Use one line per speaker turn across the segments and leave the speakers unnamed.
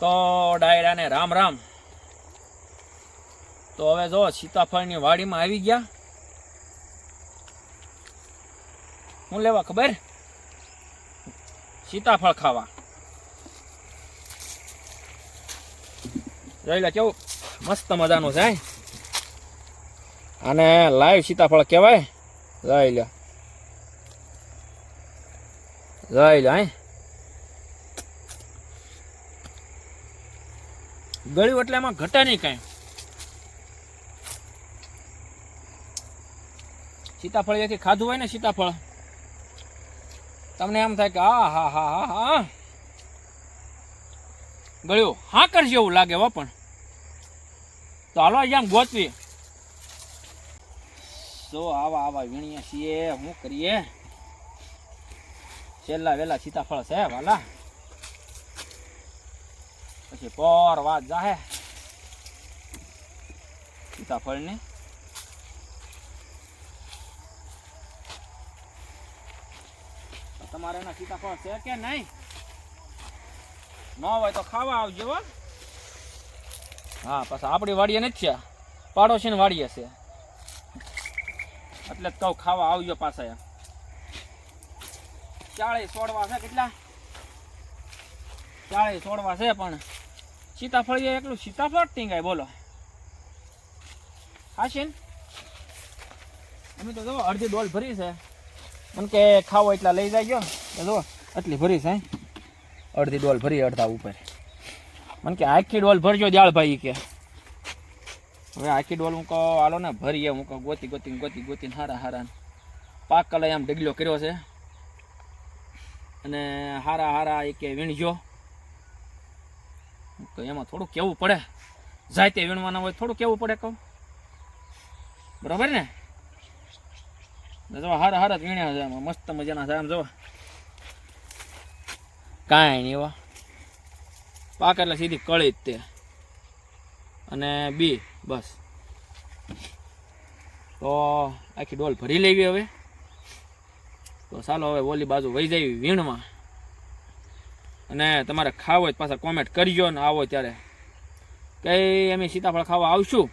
તો ડાયરાને રામ રામ. તો હવે જો સીતાફળની વાડીમાં આવી ગયા. હું લેવા ખબર? સીતાફળ ખાવા. જોઈ લે કેવું મસ્ત મજાનું છે અને લાઈવ સીતાફળ કહેવાય. જોઈ લે. જોઈ લે, હે? ગળ્યું એટલે એમાં ઘટે નહીં કાંઈ. સીતાફળ જેથી ખાધું હોય ને સીતાફળ, તમને એમ થાય કે, આ, હા હા હા હા. ગળ્યું, હા, કરજે એવું લાગે હો પણ. તો હાલો અહીંયા ગોતવી. જો આવા આવા વીણીએ છીએ શું કરીએ? છેલ્લા વેલા સીતાફળ છે, વાલા. પછી પર વાત જાહે. સીતાફળની. તમારે એના સીતાફળ છે કે નહીં? ન હોય તો ખાવા આવજો હો. પાછા આપણી વાડીએ નથી થયા. પાડોશીને વાડીએ છે. એટલે જ કહું ખાવા આવજો પાછા ચાળીસ સોડવા છે કેટલા? ચાળીસ છોડવા છે પણ સીતાફળ એટલું સીતાફળ ટીંગાય, બોલો. હાશે ને અમે તો જો અડધી ડોલ ભરી છે. એમ કે ખાવો એટલા લઈ જાય જો, આટલી ભરી છે અડધી ડોલ ભરી અડધા ઉપર. મને કે આખી ડોલ ભરજો દયાળભાઈ કે. હવે આખી ડોલ હું કહો, હાલો ને ભરીએ હું કહું, ગોતી ગોતી ગોતી ગોતી હારા હારા પાક કલાઈ આમ ડગલો કર્યો છે. અને હારા હારા એ કે વીણજો. કહું એમાં થોડું કેવું પડે. જાય તે વીણવાના હોય થોડું કેવું પડે કહું. બરાબર ને? જોવા હારા હારા જ વીણ્યા છે મસ્ત મજાના છે. આમ જો. કાંઈ નહીં એવા પાક એટલે સીધી કળી જ તે. અને બી, બસ. તો આખી ડોલ ભરી લેવી હવે. તો ચાલો હવે ઓલી બાજુ વહી જાય વીણમાં અને તમારે ખાવ હોય પાછા કોમેન્ટ કરજો ને આવો ત્યારે. કઈ અમે સીતાફળ ખાવા આવશું?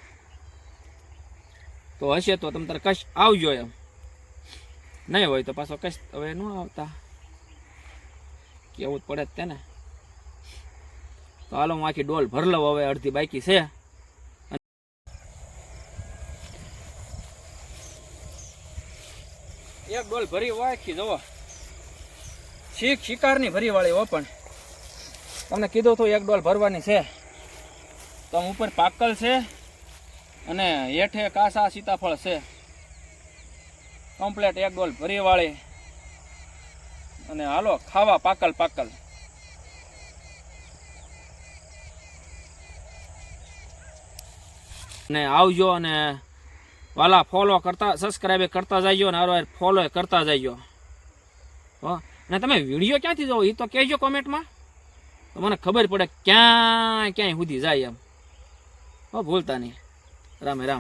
તો હશે તો તમે તારે કશ આવજો એમ. નહીં હોય તો પાછો કશ હવે ન આવતા. કેવું જ પડે જ તેને. તો હાલો હું આખી ડોલ ભર લઉં હવે, અડધી બાકી છે. એક ડોલ ભરી વાંખી જવો શીખ શિકારની ભરી વાળી હો પણ. તમને કીધું હતું એક ડોલ ભરવાની છે. તો ઉપર પાકલ છે અને હેઠે કાસા સીતાફળ છે. કમ્પ્લેટ એક ડોલ ભરી વાળી. અને હાલો, ખાવા પાકલ પાકલ. ને આવજો અને વાલા ફોલો કરતા સબસ્ક્રાઈબ કરતા જાયજો ને હારો ફોલો કરતા જઈજો હો? અને તમે વીડિયો ક્યાંથી જોવો? એ તો કહેજો કોમેન્ટમાં તો મને ખબર પડે ક્યાં ક્યાંય સુધી જાય એમ. હો ભૂલતા નહીં. રામે રામ.